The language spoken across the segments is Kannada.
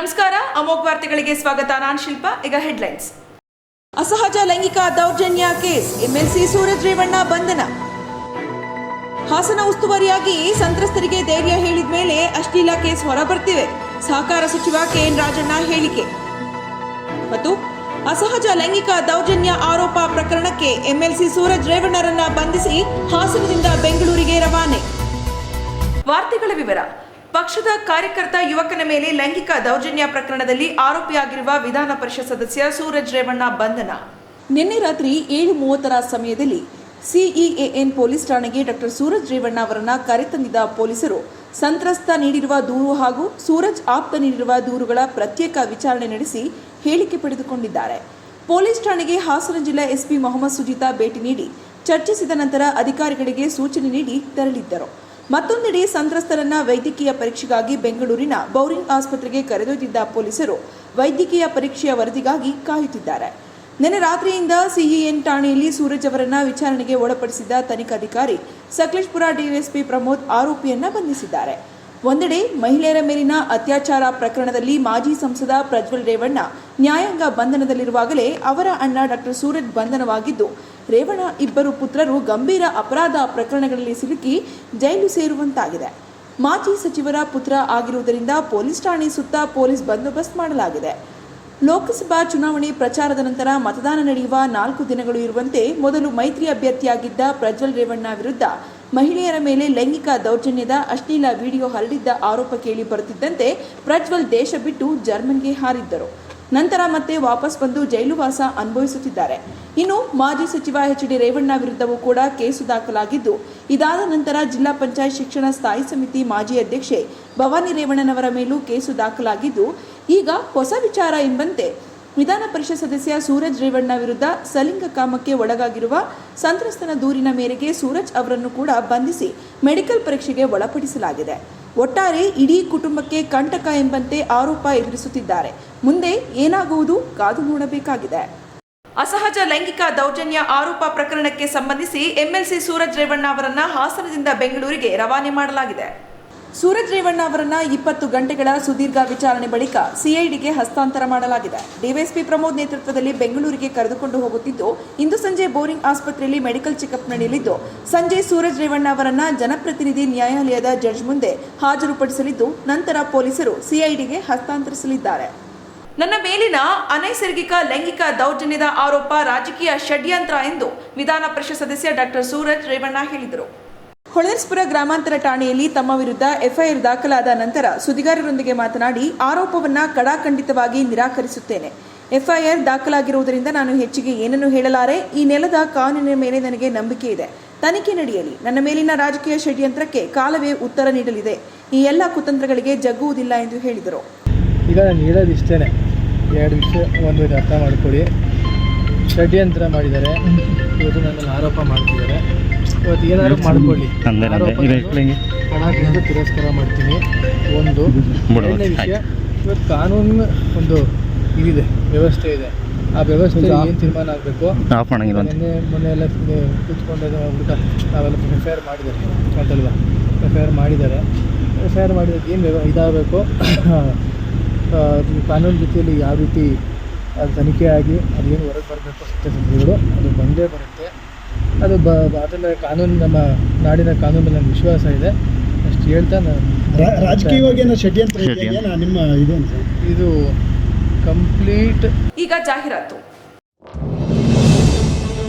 ನಮಸ್ಕಾರ ಅಮೋಘ ವಾರ್ತೆಗಳಿಗೆ ಸ್ವಾಗತ. ನಾನ್ ಶಿಲ್ಪ ಈಗ ಹೆಡ್ಲೈನ್ಸ್ ಅಸಹಜ ಲೈಂಗಿಕ ದೌರ್ಜನ್ಯ ಕೇಸ್ ಎಂಎಲ್ಸಿ ಸೂರಜ್ ರೇವಣ್ಣ ಬಂಧನ. ಹಾಸನ ಉಸ್ತುವಾರಿಯಾಗಿ ಸಂತ್ರಸ್ತರಿಗೆ ಧೈರ್ಯ ಹೇಳಿದ ಮೇಲೆ ಅಶ್ಲೀಲ ಕೇಸ್ ಹೊರಬರ್ತಿವೆ. ಸಹಕಾರ ಸಚಿವ ಕೆಎನ್ ರಾಜಣ್ಣ ಹೇಳಿಕೆ. ಮತ್ತು ಅಸಹಜ ಲೈಂಗಿಕ ದೌರ್ಜನ್ಯ ಆರೋಪ ಪ್ರಕರಣಕ್ಕೆ ಎಂಎಲ್ಸಿ ಸೂರಜ್ ರೇವಣ್ಣರನ್ನ ಬಂಧಿಸಿ ಹಾಸನದಿಂದ ಬೆಂಗಳೂರಿಗೆ ರವಾನೆ. ವಾರ್ತೆಗಳ ವಿವರ. ಪಕ್ಷದ ಕಾರ್ಯಕರ್ತ ಯುವಕನ ಮೇಲೆ ಲೈಂಗಿಕ ದೌರ್ಜನ್ಯ ಪ್ರಕರಣದಲ್ಲಿ ಆರೋಪಿಯಾಗಿರುವ ವಿಧಾನ ಪರಿಷತ್ ಸದಸ್ಯ ಸೂರಜ್ ರೇವಣ್ಣ ಬಂಧನ. ನಿನ್ನೆ ರಾತ್ರಿ ಏಳು ಮೂವತ್ತರ ಸಮಯದಲ್ಲಿ ಸಿಇಎಎನ್ ಪೊಲೀಸ್ ಠಾಣೆಗೆ ಡಾಕ್ಟರ್ ಸೂರಜ್ ರೇವಣ್ಣ ಅವರನ್ನು ಕರೆತಂದಿದ್ದ ಪೊಲೀಸರು ಸಂತ್ರಸ್ತ ನೀಡಿರುವ ದೂರು ಹಾಗೂ ಸೂರಜ್ ಆಪ್ತ ನೀಡಿರುವ ದೂರುಗಳ ಪ್ರತ್ಯೇಕ ವಿಚಾರಣೆ ನಡೆಸಿ ಹೇಳಿಕೆ ಪಡೆದುಕೊಂಡಿದ್ದಾರೆ. ಪೊಲೀಸ್ ಠಾಣೆಗೆ ಹಾಸನ ಜಿಲ್ಲಾ ಎಸ್ಪಿ ಮೊಹಮ್ಮದ್ ಸುಜಿತಾ ಭೇಟಿ ನೀಡಿ ಚರ್ಚಿಸಿದ ನಂತರ ಅಧಿಕಾರಿಗಳಿಗೆ ಸೂಚನೆ ನೀಡಿ ತೆರಳಿದ್ದರು. ಮತ್ತೊಂದೆಡೆ ಸಂತ್ರಸ್ತರನ್ನ ವೈದ್ಯಕೀಯ ಪರೀಕ್ಷೆಗಾಗಿ ಬೆಂಗಳೂರಿನ ಬೌರಿಂಗ್ ಆಸ್ಪತ್ರೆಗೆ ಕರೆದೊಯ್ದಿದ್ದ ಪೊಲೀಸರು ವೈದ್ಯಕೀಯ ಪರೀಕ್ಷೆಯ ವರದಿಗಾಗಿ ಕಾಯುತ್ತಿದ್ದಾರೆ. ನಿನ್ನೆ ರಾತ್ರಿಯಿಂದ ಸಿಇಎನ್ ಠಾಣೆಯಲ್ಲಿ ಸೂರಜ್ ಅವರನ್ನ ವಿಚಾರಣೆಗೆ ಒಳಪಡಿಸಿದ್ದ ತನಿಖಾಧಿಕಾರಿ ಸಕಲೇಶ್ಪುರ ಡಿವೈಎಸ್ಪಿ ಪ್ರಮೋದ್ ಆರೋಪಿಯನ್ನ ಬಂಧಿಸಿದ್ದಾರೆ. ಒಂದೆಡೆ ಮಹಿಳೆಯರ ಮೇಲಿನ ಅತ್ಯಾಚಾರ ಪ್ರಕರಣದಲ್ಲಿ ಮಾಜಿ ಸಂಸದ ಪ್ರಜ್ವಲ್ ರೇವಣ್ಣ ನ್ಯಾಯಾಂಗ ಬಂಧನದಲ್ಲಿರುವಾಗಲೇ ಅವರ ಅಣ್ಣ ಡಾಕ್ಟರ್ ಸೂರಜ್ ಬಂಧನವಾಗಿದ್ದು ರೇವಣ್ಣ ಇಬ್ಬರು ಪುತ್ರರು ಗಂಭೀರ ಅಪರಾಧ ಪ್ರಕರಣಗಳಲ್ಲಿ ಸಿಲುಕಿ ಜೈಲು ಸೇರುವಂತಾಗಿದೆ. ಮಾಜಿ ಸಚಿವರ ಪುತ್ರ ಆಗಿರುವುದರಿಂದ ಪೊಲೀಸ್ ಠಾಣೆ ಸುತ್ತ ಪೊಲೀಸ್ ಬಂದೋಬಸ್ತ್ ಮಾಡಲಾಗಿದೆ. ಲೋಕಸಭಾ ಚುನಾವಣೆ ಪ್ರಚಾರದ ನಂತರ ಮತದಾನ ನಡೆಯುವ ನಾಲ್ಕು ದಿನಗಳು ಇರುವಂತೆ ಮೊದಲು ಮೈತ್ರಿ ಅಭ್ಯರ್ಥಿಯಾಗಿದ್ದ ಪ್ರಜ್ವಲ್ ರೇವಣ್ಣ ವಿರುದ್ಧ ಮಹಿಳೆಯರ ಮೇಲೆ ಲೈಂಗಿಕ ದೌರ್ಜನ್ಯದ ಅಶ್ಲೀಲ ವಿಡಿಯೋ ಹರಡಿದ್ದ ಆರೋಪ ಕೇಳಿ ಬರುತ್ತಿದ್ದಂತೆ ಪ್ರಜ್ವಲ್ ದೇಶ ಬಿಟ್ಟು ಜರ್ಮನ್ಗೆ ಹಾರಿದ್ದರು. ನಂತರ ಮತ್ತೆ ವಾಪಸ್ ಬಂದು ಜೈಲುವಾಸ ಅನುಭವಿಸುತ್ತಿದ್ದಾರೆ. ಇನ್ನು ಮಾಜಿ ಸಚಿವ ಎಚ್ ಡಿ ರೇವಣ್ಣ ವಿರುದ್ಧವೂ ಕೂಡ ಕೇಸು ದಾಖಲಾಗಿದ್ದು, ಇದಾದ ನಂತರ ಜಿಲ್ಲಾ ಪಂಚಾಯತ್ ಶಿಕ್ಷಣ ಸ್ಥಾಯಿ ಸಮಿತಿ ಮಾಜಿ ಅಧ್ಯಕ್ಷೆ ಭವಾನಿ ರೇವಣ್ಣನವರ ಮೇಲೂ ಕೇಸು ದಾಖಲಾಗಿದ್ದು, ಈಗ ಹೊಸ ವಿಚಾರ ಎಂಬಂತೆ ವಿಧಾನ ಪರಿಷತ್ ಸದಸ್ಯ ಸೂರಜ್ ರೇವಣ್ಣ ವಿರುದ್ಧ ಸಲಿಂಗ ಕಾಮಕ್ಕೆ ಒಳಗಾಗಿರುವ ಸಂತ್ರಸ್ತನ ದೂರಿನ ಮೇರೆಗೆ ಸೂರಜ್ ಅವರನ್ನು ಕೂಡ ಬಂಧಿಸಿ ಮೆಡಿಕಲ್ ಪರೀಕ್ಷೆಗೆ ಒಳಪಡಿಸಲಾಗಿದೆ. ಒಟ್ಟಾರೆ ಇಡೀ ಕುಟುಂಬಕ್ಕೆ ಕಂಟಕ ಎಂಬಂತೆ ಆರೋಪ ಎದುರಿಸುತ್ತಿದ್ದಾರೆ. ಮುಂದೆ ಏನಾಗುವುದು ಕಾದು ನೋಡಬೇಕಾಗಿದೆ. ಅಸಹಜ ಲೈಂಗಿಕ ದೌರ್ಜನ್ಯ ಆರೋಪ ಪ್ರಕರಣಕ್ಕೆ ಸಂಬಂಧಿಸಿ ಎಂಎಲ್ಸಿ ಸೂರಜ್ ರೇವಣ್ಣ ಅವರನ್ನ ಹಾಸನದಿಂದ ಬೆಂಗಳೂರಿಗೆ ರವಾನೆ ಮಾಡಲಾಗಿದೆ. ಸೂರಜ್ ರೇವಣ್ಣ ಅವರನ್ನ ಇಪ್ಪತ್ತು ಗಂಟೆಗಳ ಸುದೀರ್ಘ ವಿಚಾರಣೆ ಬಳಿಕ ಸಿಐಡಿಗೆ ಹಸ್ತಾಂತರ ಮಾಡಲಾಗಿದೆ. ಡಿವೈಎಸ್ಪಿ ಪ್ರಮೋದ್ ನೇತೃತ್ವದಲ್ಲಿ ಬೆಂಗಳೂರಿಗೆ ಕರೆದುಕೊಂಡು ಹೋಗುತ್ತಿದ್ದು, ಇಂದು ಸಂಜೆ ಬೋರಿಂಗ್ ಆಸ್ಪತ್ರೆಯಲ್ಲಿ ಮೆಡಿಕಲ್ ಚೆಕಪ್ ನಡೆಯಲಿದ್ದು, ಸಂಜೆ ಸೂರಜ್ ರೇವಣ್ಣ ಅವರನ್ನ ಜನಪ್ರತಿನಿಧಿ ನ್ಯಾಯಾಲಯದ ಜಡ್ಜ್ ಮುಂದೆ ಹಾಜರುಪಡಿಸಲಿದ್ದು, ನಂತರ ಪೊಲೀಸರು ಸಿಐಡಿಗೆ ಹಸ್ತಾಂತರಿಸಲಿದ್ದಾರೆ. ನನ್ನ ಮೇಲಿನ ಅನೈಸರ್ಗಿಕ ಲೈಂಗಿಕ ದೌರ್ಜನ್ಯದ ಆರೋಪ ರಾಜಕೀಯ ಷಡ್ಯಂತ್ರ ಎಂದು ವಿಧಾನ ಪರಿಷತ್ ಸದಸ್ಯ ಡಾಕ್ಟರ್ ಸೂರಜ್ ರೇವಣ್ಣ ಹೇಳಿದರು. ಹೊಳಲ್ಸ್ಪುರ ಗ್ರಾಮಾಂತರ ಠಾಣೆಯಲ್ಲಿ ತಮ್ಮ ವಿರುದ್ಧ ಎಫ್ಐಆರ್ ದಾಖಲಾದ ನಂತರ ಸುದ್ದಿಗಾರರೊಂದಿಗೆ ಮಾತನಾಡಿ ಆರೋಪವನ್ನ ಕಡಾಖಂಡಿತವಾಗಿ ನಿರಾಕರಿಸುತ್ತೇನೆ. ಎಫ್ಐಆರ್ ದಾಖಲಾಗಿರುವುದರಿಂದ ನಾನು ಹೆಚ್ಚಿಗೆ ಏನನ್ನು ಹೇಳಲಾರೆ? ಈ ನೆಲದ ಕಾನೂನಿನ ಮೇಲೆ ನನಗೆ ನಂಬಿಕೆ ಇದೆ. ತನಿಖೆ ನಡೆಯಲಿ. ನನ್ನ ಮೇಲಿನ ರಾಜಕೀಯ ಷಡ್ಯಂತ್ರಕ್ಕೆ ಕಾಲವೇ ಉತ್ತರ ನೀಡಲಿದೆ. ಈ ಎಲ್ಲ ಕುತಂತ್ರಗಳಿಗೆ ಜಗ್ಗುವುದಿಲ್ಲ ಎಂದು ಹೇಳಿದರು. ಈಗ ನಾನು ಹೇಳೋದು ಇಷ್ಟೇ ಎರಡು ವಿಷಯ ಒಂದು ಅರ್ಥ ಮಾಡಿಕೊಳ್ಳಿ. ಷಡ್ಯಂತ್ರ ಮಾಡಿದ್ದಾರೆ. ಇವತ್ತು ನನ್ನನ್ನು ಆರೋಪ ಮಾಡ್ತಿದ್ದಾರೆ. ಇವತ್ತು ಏನಾದ್ರು ಮಾಡ್ಕೊಳ್ಳಿ. ತಿರಸ್ಕಾರ ಮಾಡ್ತೀನಿ. ಒಂದು ಎರಡನೇ ವಿಷಯ ಇವತ್ತು ಕಾನೂನು ಒಂದು ಇದಿದೆ ವ್ಯವಸ್ಥೆ ಇದೆ. ಆ ವ್ಯವಸ್ಥೆ ಏನು ತೀರ್ಮಾನ ಆಗಬೇಕು? ನಿನ್ನೆ ಮೊನ್ನೆ ಎಲ್ಲ ಕೂತ್ಕೊಂಡು ನಾವೆಲ್ಲ ಎಫ್ ಐ ಆರ್ ಮಾಡಿದ್ದಾರೆ ಆಯ್ತಲ್ವಾ ಎಫ್ ಐ ಆರ್ ಮಾಡಿದ್ದಾರೆ. ಎಫ್ ಐ ಆರ್ ಏನು ವ್ಯವ ಇದಾಗಬೇಕು? ಕಾನೂನು ರೀತಿಯಲ್ಲಿ ಯಾವ ರೀತಿ ಅದು ತನಿಖೆ ಆಗಿ ಅದೇನು ಹೊರಗೆ ಬರಬೇಕು ಸತ್ಯಾಸತ್ಯಗಳು ಅದು ಬಂದೇ ಬರುತ್ತೆ. ಅದು ಬ ಮೇಲೆ ಕಾನೂನು ನಮ್ಮ ನಾಡಿನ ಕಾನೂನು ಮೇಲೆ ನನಗೆ ವಿಶ್ವಾಸ ಇದೆ ಅಷ್ಟು ಹೇಳ್ತಾ ನಾನು ರಾಜಕೀಯವಾಗಿ ಏನೋ ಷಡ್ಯಂತ್ರ ಇದೆಯಾ? ನಿಮ್ಮ ಇದು ಸರ್? ಇದು ಕಂಪ್ಲೀಟ್ ಈಗ ಜಾಹೀರಾತು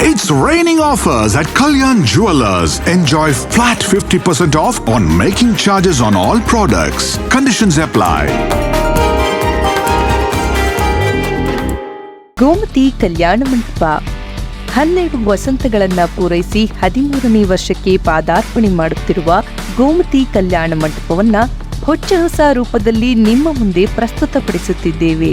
It's raining offers at Kalyan Jewelers. Enjoy flat 50% off on making charges on all products. Conditions apply. Gomti Kalyana Mantapa ಹನ್ನೆರಡು ವಸಂತಗಳನ್ನು ಪೂರೈಸಿ ಹದಿಮೂರನೇ ವರ್ಷಕ್ಕೆ ಪಾದಾರ್ಪಣೆ ಮಾಡುತ್ತಿರುವ ಗೋಮತಿ ಕಲ್ಯಾಣ ಮಂಟಪವನ್ನು ಹೊಚ್ಚ ಹೊಸ ರೂಪದಲ್ಲಿ ನಿಮ್ಮ ಮುಂದೆ ಪ್ರಸ್ತುತಪಡಿಸುತ್ತಿದ್ದೇವೆ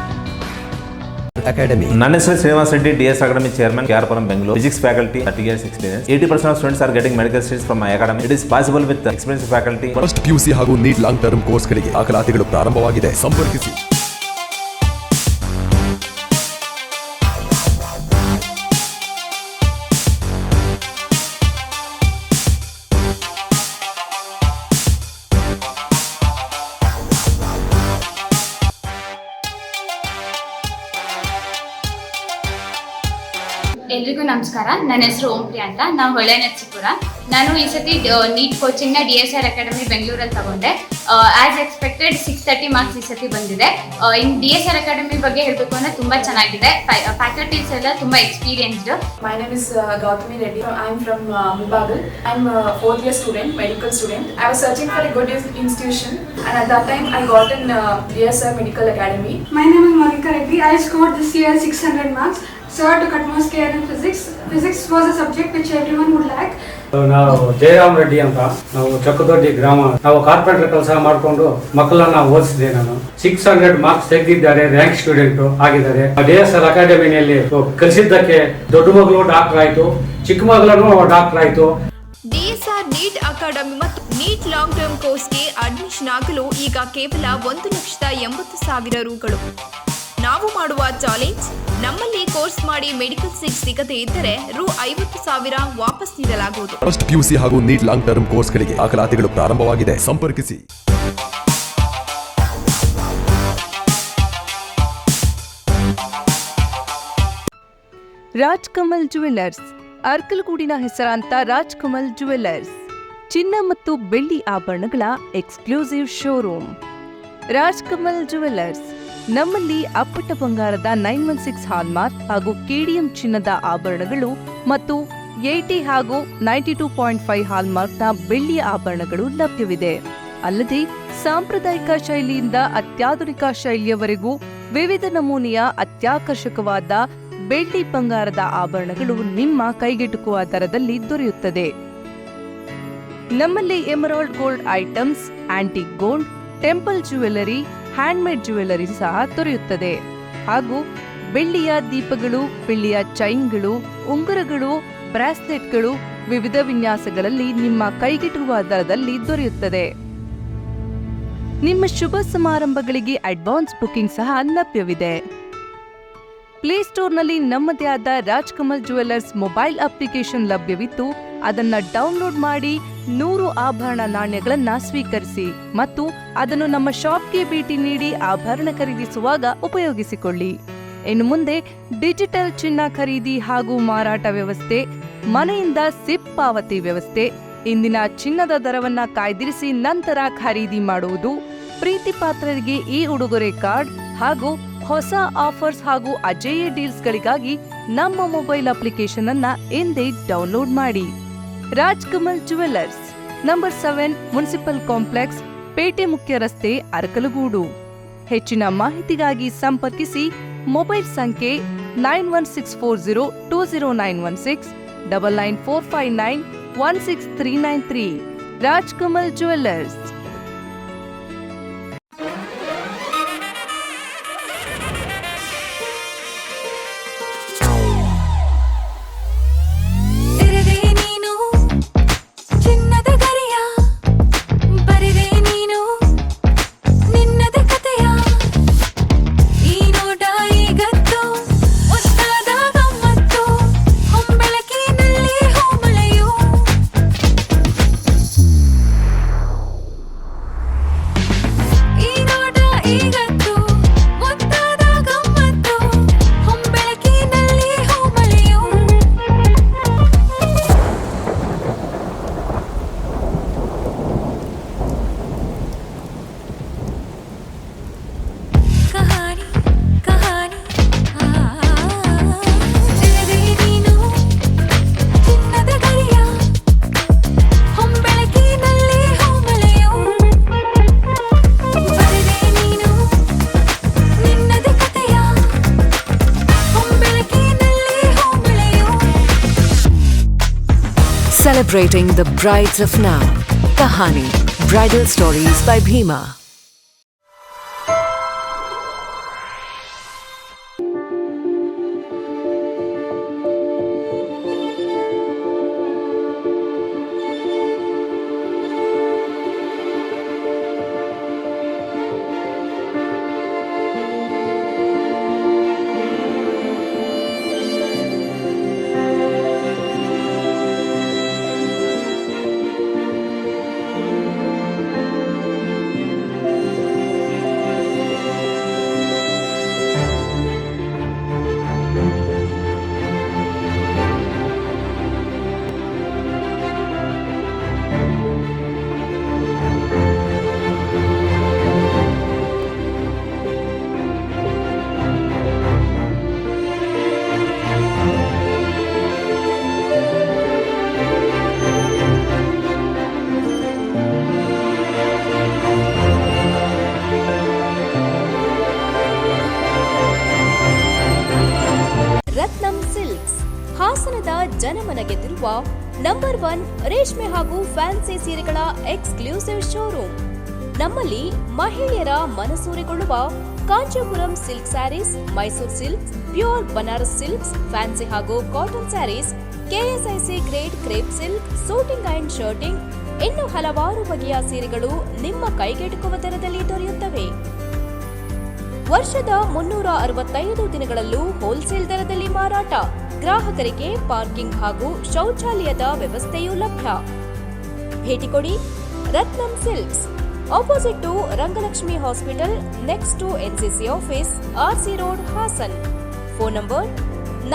Academy ನನ್ನ ಹೆಸರು Srinivas Reddy D S academy chairman K R Puram Bengaluru physics faculty thirty years experience eighty percent of students are getting medical seats from my academy it is possible with experience faculty first PUC ಹಾಗೂ ನೀಟ್ ಲಾಂಗ್ ಟರ್ಮ್ ಕೋರ್ಸ್ಗಳಿಗೆ ದಾಖಲಾತಿಗಳು ಪ್ರಾರಂಭವಾಗಿದೆ. ಸಂಪರ್ಕಿಸಿ. ಎಲ್ರಿಗೂ ನಮಸ್ಕಾರ. ನನ್ನ ಹೆಸರು ಓಂಪ್ರಿಯ ಅಂತ. ನಾವು ಹೊಳೆ ನರಸೀಪುರ. ನಾನು ಈ ಸತಿ ನೀಟ್ ಕೋಚಿಂಗ್ನ ಡಿ ಎಸ್ ಆರ್ ಅಕಾಡೆಮಿ ಬೆಂಗಳೂರಲ್ಲಿ ತಗೊಂಡೆ. As expected six thirty marks ಈ ಸತಿ ಬಂದಿದೆ. ಇನ್ನು ಡಿ ಎಸ್ ಆರ್ ಅಕಾಡೆಮಿ ಬಗ್ಗೆ ಹೇಳಬೇಕು ಅಂದರೆ ತುಂಬ ಚೆನ್ನಾಗಿದೆ. ಫ್ಯಾಕಲ್ಟೀಸ್ ಎಲ್ಲ ತುಂಬ experienced My name is Gautami Reddy I am from Mulbagal I I'm a year year student, medical student. I was searching for a good at institution and at that time I got in medical DSR Medical Academy. My name Reddy. I scored this year 600 marks. Sir took utmost care in physics. Physics was a subject which everyone would like. ನಾವು ಜಯರಾಮ್ ರೆಡ್ಡಿ ಅಂತ ನಾವು ಚಕ್ಕದೊಡ್ಡಿ ಗ್ರಾಮ ನಾವು ಕಾರ್ಪೆಂಟರ್ ಕೆಲಸ ಮಾಡಿಕೊಂಡು ಮಕ್ಕಳನ್ನ ಓದಿಸಿದೆ ನಾನು ಸಿಕ್ಸ್ ಹಂಡ್ರೆಡ್ ಮಾರ್ಕ್ಸ್ ತೆಗೆದಿದ್ದಾರೆ ರ್ಯಾಂಕ್ ಸ್ಟೂಡೆಂಟ್ ಆಗಿದ್ದಾರೆ ಡಿ ಎಸ್ ಎಲ್ ಅಕಾಡೆಮಿನಲ್ಲಿ ಕಲಿಸಿದ್ದಕ್ಕೆ ದೊಡ್ಡ ಮಗಳು ಡಾಕ್ಟರ್ ಆಯ್ತು ಚಿಕ್ಕ ಮಗಳನ್ನು ಡಾಕ್ಟರ್ ಆಯ್ತು ಡಿಎಸ್ಆರ್ ನೀಟ್ ಅಕಾಡೆಮಿ ಮತ್ತು ನೀಟ್ ಲಾಂಗ್ ಟರ್ಮ್ ಕೋರ್ಸ್ಗೆ ಅಡ್ಮಿಷನ್ ಆಗಲು ಈಗ ಕೇವಲ ಒಂದು ಲಕ್ಷದ ಎಂಬತ್ತು ಸಾವಿರ ರುಗಳು ನಾವು ಮಾಡುವ ಚಾಲೆಂಜ್ ನಮ್ಮಲ್ಲಿ ಕೋರ್ಸ್ ಮಾಡಿ ಮೆಡಿಕಲ್ ಸೀಟ್ ಸಿಗದೇ ಇದ್ದರೆ ರು ಐವತ್ತು ಸಾವಿರ ವಾಪಸ್ ನೀಡಲಾಗುವುದು. ಫಸ್ಟ್ ಪಿಯುಸಿ ಹಾಗೂ ನೀಟ್ ಲಾಂಗ್ ಟರ್ಮ್ ಕೋರ್ಸ್ಗಳಿಗೆ ದಾಖಲಾತಿಗಳು ಪ್ರಾರಂಭವಾಗಿದೆ. ಸಂಪರ್ಕಿಸಿ. ರಾಜ್ ಕಮಲ್ ಜುವೆಲ್ಲರ್ಸ್ ಅರ್ಕಲಗೂಡಿನ ಹೆಸರಾಂತ ರಾಜ್ ಕಮಲ್ ಜುವೆಲ್ಲರ್ಸ್ ಚಿನ್ನ ಮತ್ತು ಬೆಳ್ಳಿ ಆಭರಣಗಳ exclusive showroom Raj Kamal jewellers ನಮ್ಮಲ್ಲಿ ಅಪ್ಪಟ ಬಂಗಾರದ ನೈನ್ ಒನ್ ಸಿಕ್ಸ್ ಹಾಲ್ಮಾರ್ಕ್ ಹಾಗೂ ಕೆಡಿಎಂ ಚಿನ್ನದ ಆಭರಣಗಳು ಮತ್ತು ಏಟಿ ಹಾಗೂ ನೈಂಟಿ ಟೂ ಪಾಯಿಂಟ್ ಫೈವ್ ಹಾಲ್ಮಾರ್ಕ್ನ ಬೆಳ್ಳಿಯ ಆಭರಣಗಳು ಲಭ್ಯವಿದೆ. ಅಲ್ಲದೆ ಸಾಂಪ್ರದಾಯಿಕ ಶೈಲಿಯಿಂದ ಅತ್ಯಾಧುನಿಕ ಶೈಲಿಯವರೆಗೂ ವಿವಿಧ ನಮೂನೆಯ ಅತ್ಯಾಕರ್ಷಕವಾದ ಬೆಳ್ಳಿ ಬಂಗಾರದ ಆಭರಣಗಳು ನಿಮ್ಮ ಕೈಗೆಟುಕುವ ದರದಲ್ಲಿ ದೊರೆಯುತ್ತದೆ. ನಮ್ಮಲ್ಲಿ emerald gold items, antique gold, temple jewellery handmade jewellery ಸಹ ದೊರೆಯುತ್ತದೆ. ಹಾಗೂ ಬೆಳ್ಳಿಯ ದೀಪಗಳು, ಬೆಳ್ಳಿಯ ಚೈನ್ಗಳು, ಉಂಗುರಗಳು, ಬ್ರಾಸ್ಲೆಟ್ಗಳು ವಿವಿಧ ವಿನ್ಯಾಸಗಳಲ್ಲಿ ನಿಮ್ಮ ಕೈಗೆಟುಕುವ ದರದಲ್ಲಿ ದೊರೆಯುತ್ತದೆ. ನಿಮ್ಮ ಶುಭ ಸಮಾರಂಭಗಳಿಗೆ ಅಡ್ವಾನ್ಸ್ ಬುಕಿಂಗ್ ಸಹ ಲಭ್ಯವಿದೆ. ಪ್ಲೇಸ್ಟೋರ್ನಲ್ಲಿ ನಮ್ಮದೇ ಆದ ರಾಜ್ಕಮಲ್ ಜ್ಯುವೆಲ್ಲರ್ಸ್ ಮೊಬೈಲ್ ಅಪ್ಲಿಕೇಶನ್ ಲಭ್ಯವಿದ್ದು ಅದನ್ನ ಡೌನ್ಲೋಡ್ ಮಾಡಿ ನೂರು ಆಭರಣ ನಾಣ್ಯಗಳನ್ನ ಸ್ವೀಕರಿಸಿ ಮತ್ತು ಅದನ್ನು ನಮ್ಮ ಶಾಪ್ಗೆ ಭೇಟಿ ನೀಡಿ ಆಭರಣ ಖರೀದಿಸುವಾಗ ಉಪಯೋಗಿಸಿಕೊಳ್ಳಿ. ಇನ್ನು ಮುಂದೆ ಡಿಜಿಟಲ್ ಚಿನ್ನ ಖರೀದಿ ಹಾಗೂ ಮಾರಾಟ ವ್ಯವಸ್ಥೆ, ಮನೆಯಿಂದ ಸಿಪ್ ಪಾವತಿ ವ್ಯವಸ್ಥೆ, ಇಂದಿನ ಚಿನ್ನದ ದರವನ್ನ ಕಾಯ್ದಿರಿಸಿ ನಂತರ ಖರೀದಿ ಮಾಡುವುದು, ಪ್ರೀತಿ ಪಾತ್ರರಿಗೆ ಈ ಉಡುಗೊರೆ ಕಾರ್ಡ್ ಹಾಗೂ ಹೊಸ ಆಫರ್ಸ್ ಹಾಗೂ ಅಜೇಯ ಡೀಲ್ಸ್ಗಳಿಗಾಗಿ ನಮ್ಮ ಮೊಬೈಲ್ ಅಪ್ಲಿಕೇಶನ್ ಅನ್ನ ಎಂದೇ ಡೌನ್ಲೋಡ್ ಮಾಡಿ. Raj Kamal jewellers number seven municipal complex ಪೇಟೆ ಮುಖ್ಯ ರಸ್ತೆ, ಅರಕಲಗೂಡು. ಹೆಚ್ಚಿನ ಮಾಹಿತಿಗಾಗಿ ಸಂಪರ್ಕಿಸಿ ಮೊಬೈಲ್ ಸಂಖ್ಯೆ nine one six four zero two zero nine one six, double nine four five nine one six three nine three. Raj Kamal jewellers Celebrating the brides of now. Kahani Bridal Stories by Bhima. One, ರೇಷ್ಮೆ ಹಾಗೂ ಫ್ಯಾನ್ಸಿ ಸೀರೆಗಳ ಎಕ್ಸ್ಕ್ಲೂಸಿವ್ ಶೋರೂಮ್. ನಮ್ಮಲ್ಲಿ ಮಹಿಳೆಯರ ಮನಸೂರೆಗೊಳ್ಳುವ Kanchipuram silk sarees, Mysuru silks, pure Banaras silks, fancy ಹಾಗೂ cotton sarees, KSIC grade crepe silk, suiting and shirting, ಇನ್ನು ಹಲವಾರು ಬಗೆಯ ಸೀರೆಗಳು ನಿಮ್ಮ ಕೈಗೆಟುಕುವ ದರದಲ್ಲಿ ದೊರೆಯುತ್ತವೆ. ವರ್ಷದ ಮುನ್ನೂರ ಅರವತ್ತೈದು ದಿನಗಳಲ್ಲೂ ಹೋಲ್ಸೇಲ್ ದರದಲ್ಲಿ ಮಾರಾಟ. ಗ್ರಾಹಕರಿಗೆ ಪಾರ್ಕಿಂಗ್ ಹಾಗೂ ಶೌಚಾಲಯದ ವ್ಯವಸ್ಥೆಯೂ ಲಭ್ಯ. ಭೇಟಿ ಕೊಡಿ Ratnam silks. Opposite to Rangalakshmi hospital next to NCC office RC road Hassan. Phone number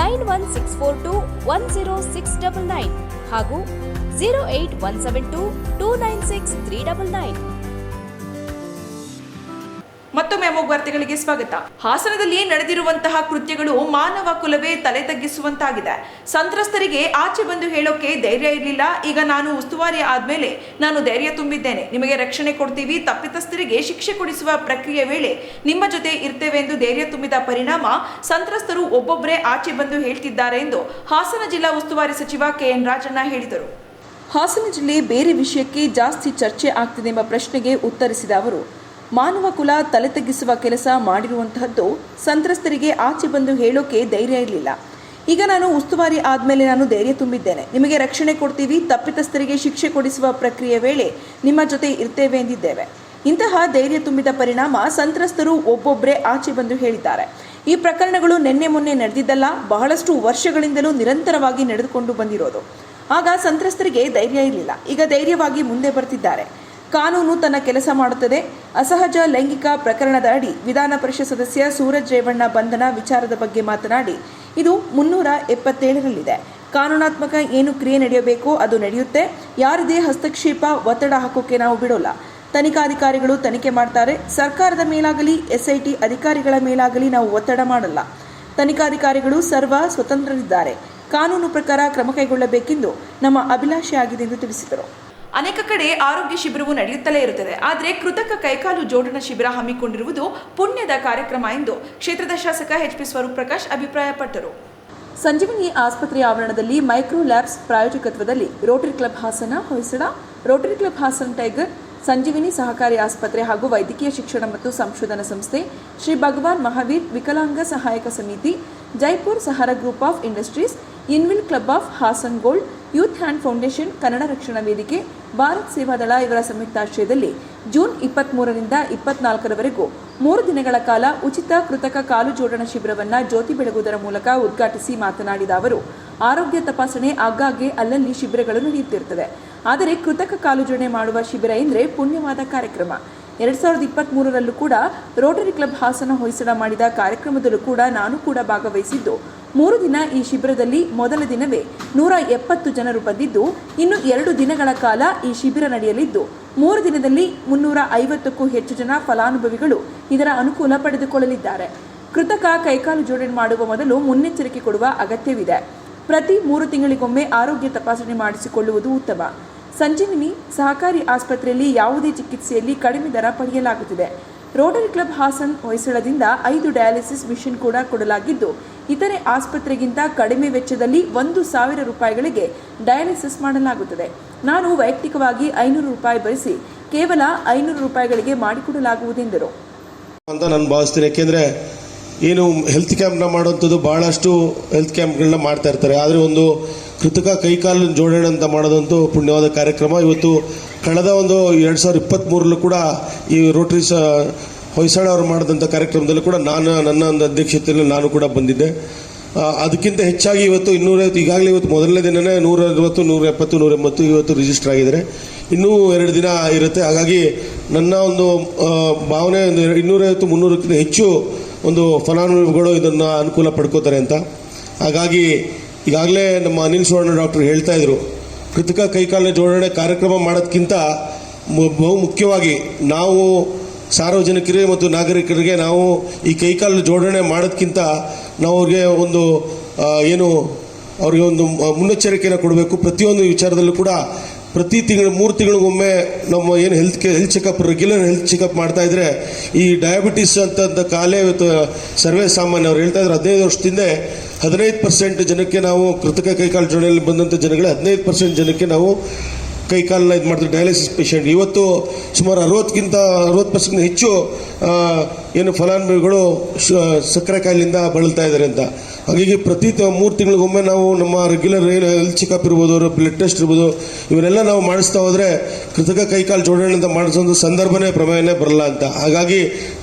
nine one six four two one zero six double nine ಹಾಗೂ zero eight one seven two two nine six three double nine ಮತ್ತೊಮ್ಮೆ ಅಮೋಘ ವಾರ್ತೆಗಳಿಗೆ ಸ್ವಾಗತ. ಹಾಸನದಲ್ಲಿ ನಡೆದಿರುವಂತಹ ಕೃತ್ಯಗಳು ಮಾನವ ಕುಲವೇ ತಲೆ ತಗ್ಗಿಸುವಂತಾಗಿದೆ. ಸಂತ್ರಸ್ತರಿಗೆ ಆಚೆ ಬಂದು ಹೇಳೋಕೆ ಧೈರ್ಯ ಇರಲಿಲ್ಲ. ಈಗ ನಾನು ಉಸ್ತುವಾರಿ ಆದ್ಮೇಲೆ ನಾನು ಧೈರ್ಯ ತುಂಬಿದ್ದೇನೆ. ನಿಮಗೆ ರಕ್ಷಣೆ ಕೊಡ್ತೀವಿ. ತಪ್ಪಿತಸ್ಥರಿಗೆ ಶಿಕ್ಷೆ ಕೊಡಿಸುವ ಪ್ರಕ್ರಿಯೆ ವೇಳೆ ನಿಮ್ಮ ಜೊತೆ ಇರ್ತೇವೆ ಎಂದು ಧೈರ್ಯ ತುಂಬಿದ ಪರಿಣಾಮ ಸಂತ್ರಸ್ತರು ಒಬ್ಬೊಬ್ಬರೇ ಆಚೆ ಬಂದು ಹೇಳ್ತಿದ್ದಾರೆ ಎಂದು ಹಾಸನ ಜಿಲ್ಲಾ ಉಸ್ತುವಾರಿ ಸಚಿವ ಕೆಎನ್ ರಾಜಣ್ಣ ಹೇಳಿದರು. ಹಾಸನ ಜಿಲ್ಲೆ ಬೇರೆ ವಿಷಯಕ್ಕೆ ಜಾಸ್ತಿ ಚರ್ಚೆ ಆಗ್ತಿದೆ ಎಂಬ ಪ್ರಶ್ನೆಗೆ ಉತ್ತರಿಸಿದ ಅವರು ಮಾನವ ಕುಲ ತಲೆ ತಗ್ಗಿಸುವ ಕೆಲಸ ಮಾಡಿರುವಂತಹದ್ದು ಸಂತ್ರಸ್ತರಿಗೆ ಆಚೆ ಬಂದು ಹೇಳೋಕೆ ಧೈರ್ಯ ಇರಲಿಲ್ಲ. ಈಗ ನಾನು ಉಸ್ತುವಾರಿ ಆದಮೇಲೆ ನಾನು ಧೈರ್ಯ ತುಂಬಿದ್ದೇನೆ. ನಿಮಗೆ ರಕ್ಷಣೆ ಕೊಡ್ತೀವಿ, ತಪ್ಪಿತಸ್ಥರಿಗೆ ಶಿಕ್ಷೆ ಕೊಡಿಸುವ ಪ್ರಕ್ರಿಯೆ ವೇಳೆ ನಿಮ್ಮ ಜೊತೆ ಇರ್ತೇವೆ ಎಂದಿದ್ದೇವೆ. ಇಂತಹ ಧೈರ್ಯ ತುಂಬಿದ ಪರಿಣಾಮ ಸಂತ್ರಸ್ತರು ಒಬ್ಬೊಬ್ಬರೇ ಆಚೆ ಬಂದು ಹೇಳಿದ್ದಾರೆ. ಈ ಪ್ರಕರಣಗಳು ನಿನ್ನೆ ಮೊನ್ನೆ ನಡೆದಿದ್ದಲ್ಲ, ಬಹಳಷ್ಟು ವರ್ಷಗಳಿಂದಲೂ ನಿರಂತರವಾಗಿ ನಡೆದುಕೊಂಡು ಬಂದಿರೋದು. ಆಗ ಸಂತ್ರಸ್ತರಿಗೆ ಧೈರ್ಯ ಇರಲಿಲ್ಲ. ಈಗ ಧೈರ್ಯವಾಗಿ ಮುಂದೆ ಬರ್ತಿದ್ದಾರೆ. ಕಾನೂನು ತನ್ನ ಕೆಲಸ ಮಾಡುತ್ತದೆ. ಅಸಹಜ ಲೈಂಗಿಕ ಪ್ರಕರಣದ ಅಡಿ ವಿಧಾನ ಪರಿಷತ್ ಸದಸ್ಯ ಸೂರಜ್ ರೇವಣ್ಣ ಬಂಧನ ವಿಚಾರದ ಬಗ್ಗೆ ಮಾತನಾಡಿ, ಇದು ಮುನ್ನೂರ ಎಪ್ಪತ್ತೇಳರಲ್ಲಿದೆ. ಕಾನೂನಾತ್ಮಕ ಏನು ಕ್ರಿಯೆ ನಡೆಯಬೇಕೋ ಅದು ನಡೆಯುತ್ತೆ. ಯಾರದೇ ಹಸ್ತಕ್ಷೇಪ, ಒತ್ತಡ ಹಾಕೋಕೆ ನಾವು ಬಿಡೋಲ್ಲ. ತನಿಖಾಧಿಕಾರಿಗಳು ತನಿಖೆ ಮಾಡ್ತಾರೆ. ಸರ್ಕಾರದ ಮೇಲಾಗಲಿ, ಎಸ್ಐಟಿ ಅಧಿಕಾರಿಗಳ ಮೇಲಾಗಲಿ ನಾವು ಒತ್ತಡ ಮಾಡಲ್ಲ. ತನಿಖಾಧಿಕಾರಿಗಳು ಸರ್ವ ಸ್ವತಂತ್ರರಿದ್ದಾರೆ. ಕಾನೂನು ಪ್ರಕಾರ ಕ್ರಮ ಕೈಗೊಳ್ಳಬೇಕೆಂದು ನಮ್ಮ ಅಭಿಲಾಷೆಯಾಗಿದೆ ಎಂದು ತಿಳಿಸಿದರು. ಅನೇಕ ಕಡೆ ಆರೋಗ್ಯ ಶಿಬಿರವು ನಡೆಯುತ್ತಲೇ ಇರುತ್ತದೆ. ಆದರೆ ಕೃತಕ ಕೈಕಾಲು ಜೋಡಣಾ ಶಿಬಿರ ಹಮ್ಮಿಕೊಂಡಿರುವುದು ಪುಣ್ಯದ ಕಾರ್ಯಕ್ರಮ ಎಂದು ಕ್ಷೇತ್ರದ ಶಾಸಕ ಎಚ್ ಪಿ ಸ್ವರೂಪ್ ಪ್ರಕಾಶ್ ಅಭಿಪ್ರಾಯಪಟ್ಟರು. ಸಂಜೀವಿನಿ ಆಸ್ಪತ್ರೆ ಆವರಣದಲ್ಲಿ micro labs ಪ್ರಾಯೋಜಕತ್ವದಲ್ಲಿ rotary club Hassana, Hoysala, rotary club Hassan tiger, Sanjeevini ಸಹಕಾರಿ ಆಸ್ಪತ್ರೆ ಹಾಗೂ ವೈದ್ಯಕೀಯ ಶಿಕ್ಷಣ ಮತ್ತು ಸಂಶೋಧನಾ ಸಂಸ್ಥೆ, ಶ್ರೀ ಭಗವಾನ್ ಮಹಾವೀರ್ ವಿಕಲಾಂಗ ಸಹಾಯಕ ಸಮಿತಿ, Jaipur Sahara group of industries inner wheel club of Hassan gold youth hand foundation Kannada Rakshana Vedike, Bharat ಸೇವಾದಳ ಇವರ ಸಂಯುಕ್ತಾಶ್ರಯದಲ್ಲಿ ಜೂನ್ ಇಪ್ಪತ್ತ್ಮೂರರಿಂದ ಇಪ್ಪತ್ನಾಲ್ಕರವರೆಗೂ ಮೂರು ದಿನಗಳ ಕಾಲ ಉಚಿತ ಕೃತಕ ಕಾಲು ಜೋಡಣಾ ಶಿಬಿರವನ್ನು ಜ್ಯೋತಿ ಬೆಳಗುವುದರ ಮೂಲಕ ಉದ್ಘಾಟಿಸಿ ಮಾತನಾಡಿದ ಅವರು, ಆರೋಗ್ಯ ತಪಾಸಣೆ ಆಗಾಗ್ಗೆ ಅಲ್ಲಲ್ಲಿ ಶಿಬಿರಗಳು ನಡೆಯುತ್ತಿರುತ್ತದೆ ಆದರೆ ಕೃತಕ ಕಾಲು ಜೋಡಣೆ ಮಾಡುವ ಶಿಬಿರ ಎಂದರೆ ಪುಣ್ಯವಾದ ಕಾರ್ಯಕ್ರಮ. ಎರಡ್ ಸಾವಿರದ ಇಪ್ಪತ್ತ್ ಮೂರರಲ್ಲೂ ಕೂಡ ರೋಟರಿ ಕ್ಲಬ್ ಹಾಸನ ಹೊಯ್ಸಳ ಮಾಡಿದ ಕಾರ್ಯಕ್ರಮದಲ್ಲೂ ಕೂಡ ನಾನು ಕೂಡ ಭಾಗವಹಿಸಿದ್ದು. ಮೂರು ದಿನ ಈ ಶಿಬಿರದಲ್ಲಿ ಮೊದಲ ದಿನವೇ ನೂರ ಎಪ್ಪತ್ತು ಜನರು ಬಂದಿದ್ದು, ಇನ್ನು ಎರಡು ದಿನಗಳ ಕಾಲ ಈ ಶಿಬಿರ ನಡೆಯಲಿದ್ದು, ಮೂರು ದಿನದಲ್ಲಿ ಮುನ್ನೂರ ಐವತ್ತಕ್ಕೂ ಹೆಚ್ಚು ಜನ ಫಲಾನುಭವಿಗಳು ಇದರ ಅನುಕೂಲ ಪಡೆದುಕೊಳ್ಳಲಿದ್ದಾರೆ. ಕೃತಕ ಕೈಕಾಲು ಜೋಡಣೆ ಮಾಡುವ ಮೊದಲು ಮುನ್ನೆಚ್ಚರಿಕೆ ಕೊಡುವ ಅಗತ್ಯವಿದೆ. ಪ್ರತಿ ಮೂರು ತಿಂಗಳಿಗೊಮ್ಮೆ ಆರೋಗ್ಯ ತಪಾಸಣೆ ಮಾಡಿಸಿಕೊಳ್ಳುವುದು ಉತ್ತಮ. ಸಂಜೀವಿನಿ ಸಹಕಾರಿ ಆಸ್ಪತ್ರೆಯಲ್ಲಿ ಯಾವುದೇ ಚಿಕಿತ್ಸೆಯಲ್ಲಿ ಕಡಿಮೆ ದರ ಪಡೆಯಲಾಗುತ್ತಿದೆ. ರೋಟರಿ ಕ್ಲಬ್ ಹಾಸನ್ ಹೊಯ್ಸಳದಿಂದ ಐದು ಡಯಾಲಿಸಿಸ್ ಮಿಷನ್ ಕೂಡ ಕೊಡಲಾಗಿದ್ದು, ಇತರೆ ಆಸ್ಪತ್ರೆಗಿಂತ ಕಡಿಮೆ ವೆಚ್ಚದಲ್ಲಿ ಒಂದು ಸಾವಿರ ರೂಪಾಯಿಗಳಿಗೆ ಡಯಾಲಿಸಿಸ್ ಮಾಡಲಾಗುತ್ತದೆ. ನಾನು ವೈಯಕ್ತಿಕವಾಗಿ ಐನೂರು ರೂಪಾಯಿ ಭರಿಸಿ ಕೇವಲ ಐನೂರು ರೂಪಾಯಿಗಳಿಗೆ ಮಾಡಿಕೊಡಲಾಗುವುದೆಂದರು ಅಂತ ನಾನು ಭಾವಿಸ್ತೀನಿ. ಯಾಕೆಂದರೆ ಏನು ಹೆಲ್ತ್ ಕ್ಯಾಂಪ್ನ ಮಾಡುವಂಥದ್ದು ಭಾಳಷ್ಟು ಹೆಲ್ತ್ ಕ್ಯಾಂಪ್ಗಳನ್ನ ಮಾಡ್ತಾ ಇರ್ತಾರೆ. ಆದರೆ ಒಂದು ಕೃತಕ ಕೈಕಾಲು ಜೋಡಣೆ ಅಂತ ಮಾಡೋದಂತೂ ಪುಣ್ಯವಾದ ಕಾರ್ಯಕ್ರಮ. ಇವತ್ತು ಕಳೆದ ಒಂದು ಎರಡು ಸಾವಿರದ ಇಪ್ಪತ್ತ್ಮೂರಲ್ಲೂ ಕೂಡ ಈ ರೋಟರಿ ಸ ಹೊಯ್ಸಳ ಅವರು ಮಾಡಿದಂಥ ಕಾರ್ಯಕ್ರಮದಲ್ಲೂ ಕೂಡ ನಾನು, ನನ್ನ ಒಂದು ಅಧ್ಯಕ್ಷತೆಯಲ್ಲಿ ನಾನು ಕೂಡ ಬಂದಿದ್ದೆ. ಅದಕ್ಕಿಂತ ಹೆಚ್ಚಾಗಿ ಇವತ್ತು ಇನ್ನೂರೈವತ್ತು, ಈಗಾಗಲೇ ಇವತ್ತು ಮೊದಲನೇ ದಿನವೇ ನೂರ ಅರವತ್ತು ನೂರ ಎಪ್ಪತ್ತು ನೂರ ಎಂಬತ್ತು ಇವತ್ತು ರಿಜಿಸ್ಟರ್ ಆಗಿದ್ದಾರೆ. ಇನ್ನೂ ಎರಡು ದಿನ ಇರುತ್ತೆ. ಹಾಗಾಗಿ ನನ್ನ ಒಂದು ಭಾವನೆ ಒಂದು ಇನ್ನೂರೈವತ್ತು, ಮುನ್ನೂರಕ್ಕಿಂತ ಹೆಚ್ಚು ಒಂದು ಫಲಾನುಭವಿಗಳು ಇದನ್ನು ಅನುಕೂಲ ಪಡ್ಕೋತಾರೆ ಅಂತ. ಹಾಗಾಗಿ ಈಗಾಗಲೇ ನಮ್ಮ ಅನಿಲ್ ಸುವರ್ಣ ಡಾಕ್ಟರ್ ಹೇಳ್ತಾ ಇದ್ರು ಕೃತಕ ಕೈಕಾಲ ಜೋಡಣೆ ಕಾರ್ಯಕ್ರಮ ಮಾಡೋದಕ್ಕಿಂತ ಬಹು ಮುಖ್ಯವಾಗಿ ನಾವು ಸಾರ್ವಜನಿಕರಿಗೆ ಮತ್ತು ನಾಗರಿಕರಿಗೆ ನಾವು ಈ ಕೈಕಾಲು ಜೋಡಣೆ ಮಾಡೋದಕ್ಕಿಂತ ನಾವು ಅವ್ರಿಗೆ ಒಂದು ಏನು, ಅವ್ರಿಗೆ ಒಂದು ಮುನ್ನೆಚ್ಚರಿಕೆಯನ್ನು ಕೊಡಬೇಕು. ಪ್ರತಿಯೊಂದು ವಿಚಾರದಲ್ಲೂ ಕೂಡ ಪ್ರತಿ ತಿಂಗಳು, ಮೂರು ತಿಂಗಳಿಗೊಮ್ಮೆ ನಮ್ಮ ಏನು health care health checkup regular health checkup ಮಾಡ್ತಾ ಇದ್ರೆ ಈ ಡಯಾಬಿಟಿಸ್ ಅಂತಂದ ಕಾಲೇ ಸರ್ವೇ ಸಾಮಾನ್ಯ ಅವ್ರು ಹೇಳ್ತಾ ಇದ್ದಾರೆ ಹದಿನೈದು ವರ್ಷದಿಂದ ಹದಿನೈದು ಪರ್ಸೆಂಟ್ ಜನಕ್ಕೆ ನಾವು ಕೃತಕ ಕೈಕಾಲು ಜೋಡಣೆಯಲ್ಲಿ ಬಂದಂಥ ಜನಗಳೇ ಹದಿನೈದು ಪರ್ಸೆಂಟ್ ಜನಕ್ಕೆ ನಾವು ಕೈಕಾಲನ್ನ ಇದು ಮಾಡ್ತಾರೆ ಡಯಾಲಿಸಿಸ್ ಪೇಷಂಟ್ ಇವತ್ತು ಸುಮಾರು ಅರವತ್ತಕ್ಕಿಂತ, ಅರವತ್ತು ಪರ್ಸೆಂಟ್ ಹೆಚ್ಚು ಏನು ಫಲಾನುಭವಿಗಳು ಸಕ್ಕರೆ ಕಾಯಿಲೆಯಿಂದ ಬಳಲ್ತಾ ಇದ್ದಾರೆ ಅಂತ. ಹಾಗಾಗಿ ಪ್ರತಿ ಮೂರು ತಿಂಗಳಿಗೊಮ್ಮೆ ನಾವು ನಮ್ಮ ರೆಗ್ಯುಲರ್ ಏನು ಹೆಲ್ತ್ ಚೆಕಪ್ ಇರ್ಬೋದು ಬ್ಲಡ್ ಟೆಸ್ಟ್ ಇರ್ಬೋದು, ಇವನ್ನೆಲ್ಲ ನಾವು ಮಾಡಿಸ್ತಾ ಹೋದರೆ ಕೃತಕ ಕೈಕಾಲು ಜೋಡಣೆ ಅಂತ ಮಾಡಿಸೋ ಒಂದು ಸಂದರ್ಭನೇ, ಪ್ರಮೇಯನೇ ಬರಲ್ಲ ಅಂತ. ಹಾಗಾಗಿ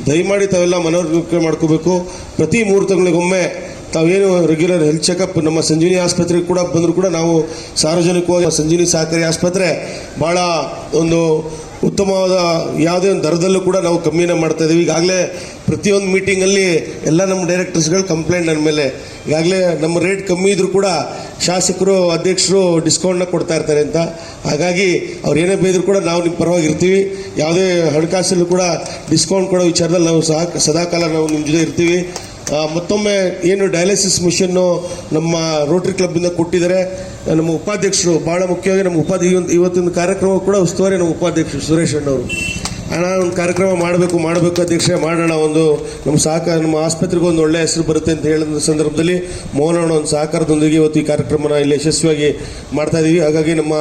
ದಯಮಾಡಿ ತಾವೆಲ್ಲ ಮನವರಿಕೆ ಮಾಡ್ಕೋಬೇಕು. ಪ್ರತಿ ಮೂರು ತಿಂಗಳಿಗೊಮ್ಮೆ ತಾವೇನು ರೆಗ್ಯುಲರ್ ಹೆಲ್ತ್ ಚೆಕಪ್ ನಮ್ಮ ಸಂಜೀವಿನಿ ಆಸ್ಪತ್ರೆಗೆ ಕೂಡ ಬಂದರೂ ಕೂಡ ನಾವು ಸಾರ್ವಜನಿಕವಾಗಿ ಸಂಜೀವಿನಿ ಸಹಕಾರಿ ಆಸ್ಪತ್ರೆ ಭಾಳ ಒಂದು ಉತ್ತಮವಾದ ಯಾವುದೇ ಒಂದು ದರದಲ್ಲೂ ಕೂಡ ನಾವು ಕಮ್ಮಿನ ಮಾಡ್ತಾ ಇದ್ದೀವಿ ಈಗಾಗಲೇ ಪ್ರತಿಯೊಂದು ಮೀಟಿಂಗಲ್ಲಿ ಎಲ್ಲ ನಮ್ಮ ಡೈರೆಕ್ಟರ್ಸ್ಗಳು ಕಂಪ್ಲೇಂಟ್ ನನ್ನ ಮೇಲೆ. ಈಗಾಗಲೇ ನಮ್ಮ ರೇಟ್ ಕಮ್ಮಿ ಇದ್ರೂ ಕೂಡ ಶಾಸಕರು, ಅಧ್ಯಕ್ಷರು ಡಿಸ್ಕೌಂಟ್ನ ಕೊಡ್ತಾ ಇರ್ತಾರೆ ಅಂತ. ಹಾಗಾಗಿ ಅವ್ರು ಏನೇ ಬೈದರೂ ಕೂಡ ನಾವು ನಿಮ್ಮ ಪರವಾಗಿ ಇರ್ತೀವಿ. ಯಾವುದೇ ಹಣಕಾಸಲ್ಲೂ ಕೂಡ ಡಿಸ್ಕೌಂಟ್ ಕೊಡೋ ವಿಚಾರದಲ್ಲಿ ನಾವು ಸಹ ಸದಾಕಾಲ ನಾವು ನಿಮ್ಮ ಜೊತೆ ಇರ್ತೀವಿ. ಮತ್ತೊಮ್ಮೆ ಏನು ಡಯಾಲಿಸಿಸ್ ಮಿಷನ್ನು ನಮ್ಮ ರೋಟರಿ ಕ್ಲಬ್ಬಿಂದ ಕೊಟ್ಟಿದ್ದಾರೆ. ನಮ್ಮ ಉಪಾಧ್ಯಕ್ಷರು ಭಾಳ ಮುಖ್ಯವಾಗಿ ನಮ್ಮ ಉಪಾಧ್ಯ ಇವತ್ತಿನ ಕಾರ್ಯಕ್ರಮ ಕೂಡ ಉಸ್ತುವಾರಿ ನಮ್ಮ ಉಪಾಧ್ಯಕ್ಷರು ಸುರೇಶ್ ಅಣ್ಣವರು. ಅಣ್ಣ, ಒಂದು ಕಾರ್ಯಕ್ರಮ ಮಾಡಬೇಕು ಮಾಡಬೇಕು ಅಧ್ಯಕ್ಷರೇ ಮಾಡೋಣ. ಒಂದು ನಮ್ಮ ಸಹಕಾರ, ನಮ್ಮ ಆಸ್ಪತ್ರೆಗೆ ಒಂದು ಒಳ್ಳೆಯ ಹೆಸರು ಬರುತ್ತೆ ಅಂತ ಹೇಳಿದ ಸಂದರ್ಭದಲ್ಲಿ ಮೋಹನ್ ಒಂದು ಸಹಕಾರದೊಂದಿಗೆ ಇವತ್ತು ಈ ಕಾರ್ಯಕ್ರಮನ ಇಲ್ಲಿ ಯಶಸ್ವಿಯಾಗಿ ಮಾಡ್ತಾ ಇದ್ದೀವಿ ಹಾಗಾಗಿ ನಮ್ಮ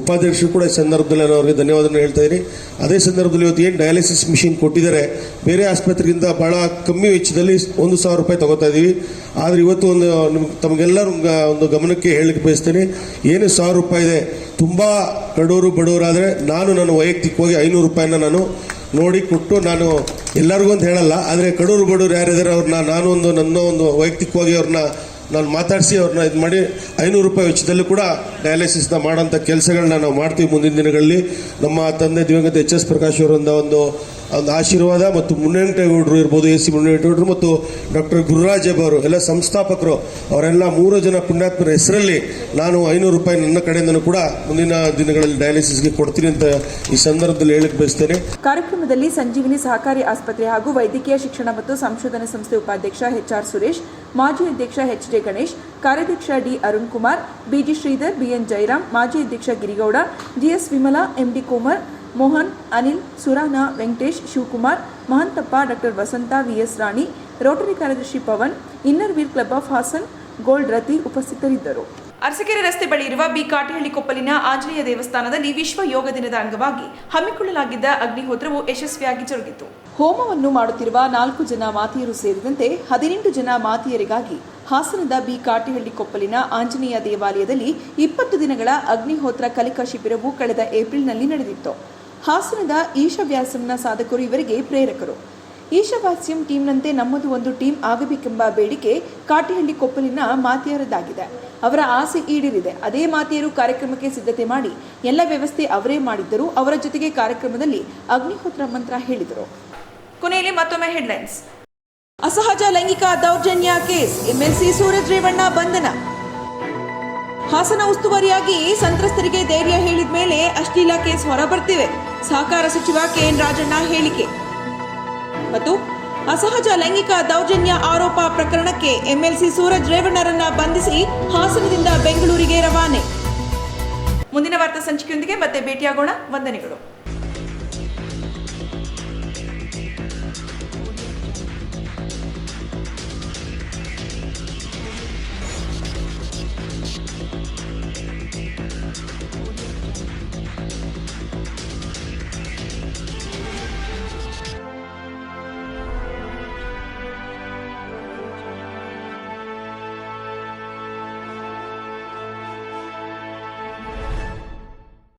ಉಪಾಧ್ಯಕ್ಷರು ಕೂಡ ಈ ಸಂದರ್ಭದಲ್ಲಿ ನಾನು ಅವರಿಗೆ ಧನ್ಯವಾದನ ಹೇಳ್ತಾ ಇದ್ದೀನಿ. ಅದೇ ಸಂದರ್ಭದಲ್ಲಿ ಇವತ್ತು ಏನು ಡಯಾಲಿಸಿಸ್ ಮಿಷಿನ್ ಕೊಟ್ಟಿದ್ದಾರೆ, ಬೇರೆ ಆಸ್ಪತ್ರೆಗಿಂತ ಭಾಳ ಕಮ್ಮಿ ವೆಚ್ಚದಲ್ಲಿ ಒಂದು ಸಾವಿರ ರೂಪಾಯಿ ತಗೋತಾ ಇದ್ದೀವಿ ಆದರೆ ಇವತ್ತು ಒಂದು ನಿಮ್ಗೆ ತಮಗೆಲ್ಲರೂ ಒಂದು ಗಮನಕ್ಕೆ ಹೇಳಕ್ಕೆ ಬಯಸ್ತೀನಿ, ಏನು ಸಾವಿರ ರೂಪಾಯಿ ಇದೆ ತುಂಬ ಕಡೂರು ಬಡವರಾದರೆ ನಾನು ನನ್ನ ವೈಯಕ್ತಿಕವಾಗಿ ಐನೂರು ರೂಪಾಯಿನ ನಾನು ನೋಡಿ ಕೊಟ್ಟು ನಾನು ಎಲ್ಲರಿಗೂ ಅಂತ ಹೇಳಲ್ಲ, ಆದರೆ ಕಡೂರು ಬಡವರು ಯಾರಿದ್ದಾರೆ ಅವ್ರನ್ನ ನಾನು ಒಂದು ನನ್ನ ಒಂದು ವೈಯಕ್ತಿಕವಾಗಿ ಅವ್ರನ್ನ ನಾನು ಮಾತಾಡಿಸಿ ಅವ್ರನ್ನ ಇದು ಮಾಡಿ ಐನೂರು ರೂಪಾಯಿ ವೆಚ್ಚದಲ್ಲಿ ಕೂಡ ಡಯಾಲಿಸಿಸ್ನ ಮಾಡೋಂಥ ಕೆಲಸಗಳನ್ನ ನಾವು ಮಾಡ್ತೀವಿ ಮುಂದಿನ ದಿನಗಳಲ್ಲಿ. ನಮ್ಮ ತಂದೆ ದಿವಂಗತ ಎಚ್ ಎಸ್ ಪ್ರಕಾಶ್ ಅವರಿಂದ ಒಂದು ಒಂದು ಆಶೀರ್ವಾದ ಮತ್ತು ಮುನ್ನೆಂಟೇಗೌಡರು ಇರ್ಬೋದು, ಎ ಸಿ ಮುನ್ನೆಂಟೇಗೌಡರು ಮತ್ತು ಡಾಕ್ಟರ್ ಗುರುರಾಜ್ ಅವರು, ಎಲ್ಲ ಸಂಸ್ಥಾಪಕರು, ಅವರೆಲ್ಲ ಮೂರು ಜನ ಪುಣ್ಯಾತ್ಮರ ಹೆಸರಲ್ಲಿ ನಾನು ಐನೂರು ರೂಪಾಯಿ ನನ್ನ ಕಡೆಯಿಂದನೂ ಕೂಡ ಮುಂದಿನ ದಿನಗಳಲ್ಲಿ ಡಯಾಲಿಸಿಸ್ಗೆ ಕೊಡ್ತೀನಿ ಅಂತ ಈ ಸಂದರ್ಭದಲ್ಲಿ ಹೇಳಕ್ಕೆ ಬಯಸ್ತೇನೆ. ಕಾರ್ಯಕ್ರಮದಲ್ಲಿ ಸಂಜೀವಿನಿ ಸಹಕಾರಿ ಆಸ್ಪತ್ರೆ ಹಾಗೂ ವೈದ್ಯಕೀಯ ಶಿಕ್ಷಣ ಮತ್ತು ಸಂಶೋಧನಾ ಸಂಸ್ಥೆ ಉಪಾಧ್ಯಕ್ಷ ಎಚ್ಆರ್ ಸುರೇಶ್, ಮಾಜಿ ಅಧ್ಯಕ್ಷ ಎಚ್ ಡಿ ಗಣೇಶ್, ಕಾರ್ಯಾಧ್ಯಕ್ಷ D Arun Kumar BG Shridhar BN Jairam, ಮಾಜಿ ಅಧ್ಯಕ್ಷ Girigowda GS Vimala MD Kumar Mohan Anil Surana Venkatesh Shivakumar Mahantappa doctor Vasanta VS Rani Rotary ಕಾರ್ಯದರ್ಶಿ Pavan inner wheel club of Hassan gold Rati ಉಪಸ್ಥಿತರಿದ್ದರು. ಅರಸಕೆರೆ ರಸ್ತೆ ಬಳಿ ಇರುವ ಬಿ ಕಾಟಹಳ್ಳಿ ಕೊಪ್ಪಲಿನ ಆಂಜನೇಯ ದೇವಸ್ಥಾನದಲ್ಲಿ ವಿಶ್ವ ಯೋಗ ದಿನದ ಅಂಗವಾಗಿ ಹಮ್ಮಿಕೊಳ್ಳಲಾಗಿದ್ದ ಅಗ್ನಿಹೋತ್ರವು ಯಶಸ್ವಿಯಾಗಿ ಜರುಗಿತು. ಹೋಮವನ್ನು ಮಾಡುತ್ತಿರುವ ನಾಲ್ಕು ಜನ ಮಾತಿಯರು ಸೇರಿದಂತೆ ಹದಿನೆಂಟು ಜನ ಮಾತಿಯರಿಗಾಗಿ ಹಾಸನದ ಬಿ ಕಾಟಿಹಳ್ಳಿ ಕೊಪ್ಪಲಿನ ಆಂಜನೇಯ ದೇವಾಲಯದಲ್ಲಿ ಇಪ್ಪತ್ತು ದಿನಗಳ ಅಗ್ನಿಹೋತ್ರ ಕಲಿಕಾ ಶಿಬಿರವು ಕಳೆದ ಏಪ್ರಿಲ್ನಲ್ಲಿ ನಡೆದಿತ್ತು. ಹಾಸನದ ಈಶವ್ಯಾಸಂನ ಸಾಧಕರು ಇವರಿಗೆ ಪ್ರೇರಕರು. ಈಶವಾಸ್ಯಂ ಟೀಮ್ನಂತೆ ನಮ್ಮದು ಒಂದು ಟೀಮ್ ಆಗಬೇಕೆಂಬ ಬೇಡಿಕೆ ಕಾಟಿಹಳ್ಳಿ ಕೊಪ್ಪಲಿನ ಮಾತೆಯರದ್ದಾಗಿದೆ ಅವರ ಆಸೆ ಈಡೇರಿದೆ. ಅದೇ ಮಾತೆಯರು ಕಾರ್ಯಕ್ರಮಕ್ಕೆ ಸಿದ್ಧತೆ ಮಾಡಿ, ಎಲ್ಲ ವ್ಯವಸ್ಥೆ ಅವರೇ ಮಾಡಿದ್ದರು. ಅವರ ಜೊತೆಗೆ ಕಾರ್ಯಕ್ರಮದಲ್ಲಿ ಅಗ್ನಿಹೋತ್ರ ಮಂತ್ರ ಹೇಳಿದರು. ಕೊನೆಯಲ್ಲಿ ಮತ್ತೊಮ್ಮೆ ಹೆಡ್ಲೈನ್ಸ್. ಅಸಹಜ ಲೈಂಗಿಕ ದೌರ್ಜನ್ಯ ಕೇಸ್, ಎಂಎಲ್ಸಿ ಸೂರಜ್ ರೇವಣ್ಣ ಬಂಧನ. ಹಾಸನ ಉಸ್ತುವಾರಿಯಾಗಿ ಸಂತ್ರಸ್ತರಿಗೆ ಧೈರ್ಯ ಹೇಳಿದ ಮೇಲೆ ಅಶ್ಲೀಲ ಕೇಸ್ ಹೊರಬರ್ತಿವೆ. ಸಹಕಾರ ಸಚಿವ ಕೆಎನ್ ರಾಜಣ್ಣ ಹೇಳಿಕೆ. ಮತ್ತು ಅಸಹಜ ಲೈಂಗಿಕ ದೌರ್ಜನ್ಯ ಆರೋಪ ಪ್ರಕರಣಕ್ಕೆ ಎಂಎಲ್ಸಿ ಸೂರಜ್ ರೇವಣ್ಣರನ್ನ ಬಂಧಿಸಿ ಹಾಸನದಿಂದ ಬೆಂಗಳೂರಿಗೆ ರವಾನೆ. ಮುಂದಿನ ವಾರ್ತಾ ಸಂಚಿಕೆಯೊಂದಿಗೆ ಮತ್ತೆ ಭೇಟಿಯಾಗೋಣ. ವಂದನೆಗಳು.